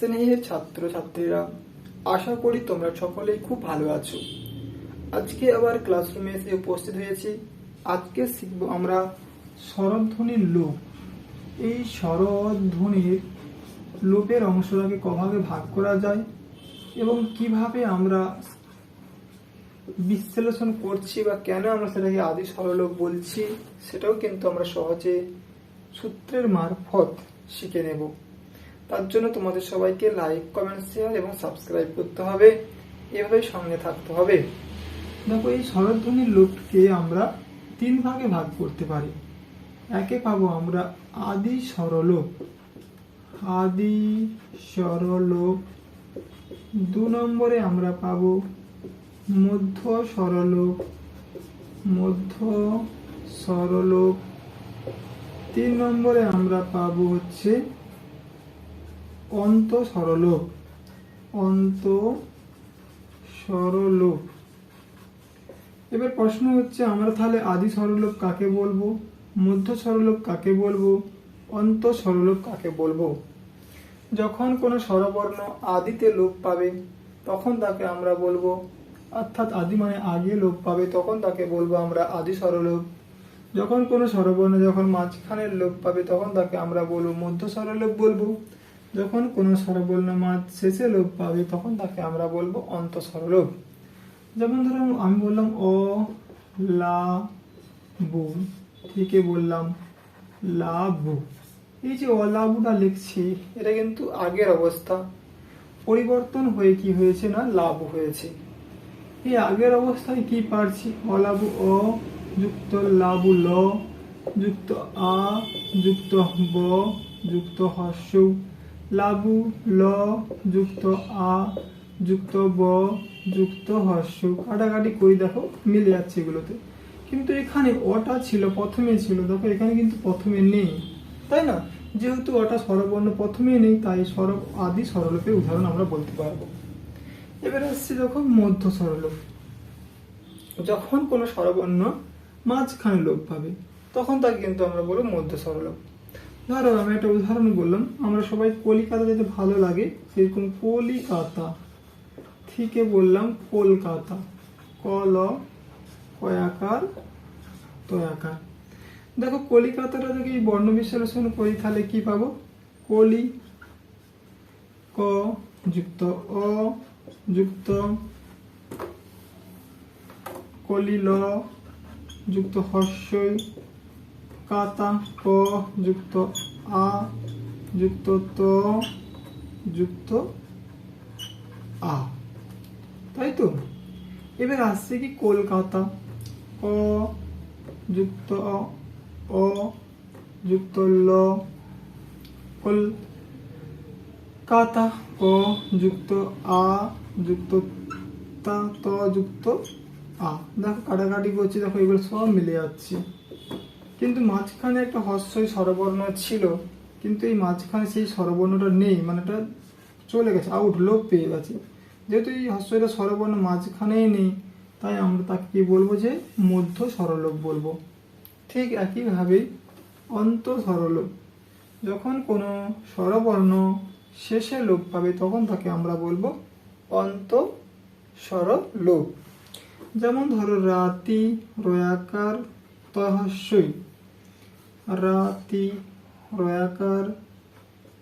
স্নেহের ছাত্র ছাত্রীরা, আশা করি তোমরা সকলেই খুব ভালো আছো। আজকে আবার ক্লাসরুমে এসে উপস্থিত হয়েছি। আজকে শিখব আমরা স্বরধ্বনির লোপ। এই স্বরধ্বনির লোপের অংশটাকে কভাবে ভাগ করা যায় এবং কীভাবে আমরা বিশ্লেষণ করছি বা কেন আমরা সেটাকে আদি সরলোক বলছি, সেটাও কিন্তু আমরা সহজে সূত্রের মারফত শিখে নেব। তার জন্য তোমাদের সবাইকে লাইক কমেন্ট শেয়ার এবং সাবস্ক্রাইব করতে হবে। এভাবে সঙ্গে থাকতে হবে। দেখো, এই স্বরধ্বনির লোককে আমরা তিন ভাগে ভাগ করতে পারি। একে পাবো আমরা আদি স্বরলোক আদি স্বরলোক দু নম্বরে আমরা পাবো মধ্য স্বরলোক মধ্য স্বরলোক তিন নম্বরে আমরা পাবো হচ্ছে অন্ত স্বরলোক অন্ত স্বরলোক এবার প্রশ্ন হচ্ছে, আমরা তাহলে আদি স্বরলোক কাকে বলব, মধ্য স্বরলোক কাকে বলব, অন্ত স্বরলোক কাকে বলব? যখন কোনো স্বরবর্ণ আদিতে লোপ পাবে, তখন তাকে আমরা বলব, অর্থাৎ আদি মানে আগে লোপ পাবে, তখন তাকে বলব আমরা আদি স্বরলোপ যখন কোনো স্বরবর্ণ যখন মাঝখানের লোপ পাবে, তখন তাকে আমরা বলব মধ্য স্বরলোপ বলব। যখন কোনো স্বরবর্ণ মাঝ শেষে লোভ পাবে, তখন তাকে আমরা বলব অন্ত স্বরলোপ যেমন ধরো, আমি বললাম, অ, লা, বু। থেকে বললাম লাবু এই যে অলাবুটা লিখছি, এটা কিন্তু আগের অবস্থা। পরিবর্তন হয়ে কি হয়েছে না লাভ হয়েছে। এই আগের অবস্থায় কি পারছি? অলাবু অ, যুক্ত লাবু ল, যুক্ত আ, যুক্ত ব, যুক্ত হর্ষ লাবু, ল, যুক্ত, আ, যুক্ত, ব, যুক্ত হর্ষ কাটাকাটি করি, দেখো, মিলে যাচ্ছে এগুলোতে। কিন্তু এখানে অটা ছিল, প্রথমে ছিল। দেখো, এখানে কিন্তু প্রথমে নেই। তাই না? যেহেতু ওটা স্বরবর্ণ প্রথমে নেই, তাই স্বর আদি স্বরলোপের উদাহরণ আমরা বলতে পারব। এবার আসছে যখন মধ্য স্বরলোপ যখন কোনো স্বরবর্ণ মাঝখানে লোপ পাবে, তখন তাকে কিন্তু আমরা বলব মধ্য স্বরলোপ ধরো আমি একটা উদাহরণ বললাম। আমরা সবাই কলিকাতা যেতে ভালো লাগে, সেরকম কলিকাতা। থেকে বললাম, কলকাতা। কল কয়াকার তয়াকার দেখো, কলিকাতাটা যদি বর্ণ বিশ্লেষণ করি, তাহলে কি পাবো? কলি, ক, যুক্ত, অ, যুক্ত। কলিল যুক্ত, হর্ষই। কাতা ক যুক্ত আ যুক্ত ত যুক্ত, আ। তাই তো? এবার আসছে কি কলকাতা। ক যুক্ত, অ যুক্ত ল কল কাতা ক যুক্ত, আ, যুক্ত, তা, ত, যুক্ত, আ। দেখো কাটাকাটি করছি, দেখো এগুলো সব মিলে যাচ্ছে। কিন্তু মাঝখানে একটা হর্ষই স্বরবর্ণ ছিল, কিন্তু এই মাঝখানে সেই স্বরবর্ণটা নেই মানে এটা চলে গেছে আউট লোপ পেয়ে গেছে। যেহেতু এই হর্ষইটা স্বরবর্ণ মাঝখানেই নেই, তাই আমরা তাকে কি বলব যে মধ্য স্বরলোপ বলব। ঠিক একইভাবে অন্ত স্বরলোপ। যখন কোনো স্বরবর্ণ শেষে লোপ পাবে, তখন তাকে আমরা বলব অন্ত স্বরলোপ। যেমন ধরো রাতি, রয়াকার, তহস্যই। রাতি রয়াকার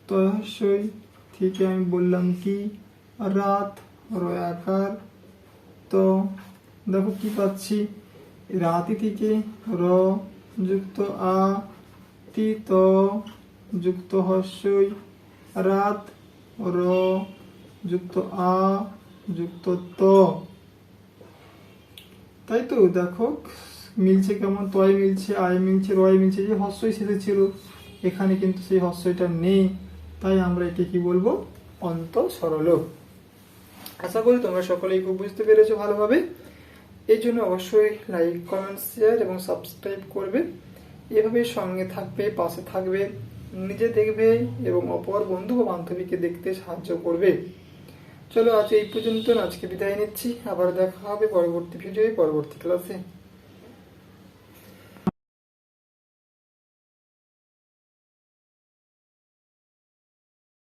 তহস্যই থেকে আমি বললাম কি? রাত রয়াকার তো দেখো কি পাচ্ছি? রাতি থেকে র যুক্ত আ, তি ত যুক্ত হর্ষই রাত র যুক্ত আ, যুক্ত ত। তাই তো দেখো মিলছে কেমন? তয় মিলছে আয় মিলছে রয় মিলছে, যে হর্ষই শেষে ছিল এখানে কিন্তু সেই হর্ষইটা নেই। তাই আমরা একে কি বলব? অন্ত সরলোক আশা করি তোমরা সকলেই খুব বুঝতে পেরেছ ভালোভাবে। এই জন্য অবশ্যই লাইক, কমেন্ট, শেয়ার এবং সাবস্ক্রাইব করবে। এভাবে সঙ্গে থাকবে, পাশে থাকবে, নিজে দেখবে এবং অপর বন্ধু বা বান্ধবীকে দেখতে সাহায্য করবে। চলো আজ এই পর্যন্ত, আজকে বিদায় নিচ্ছি। আবার দেখা হবে পরবর্তী ভিডিওয়ে, পরবর্তী ক্লাসে।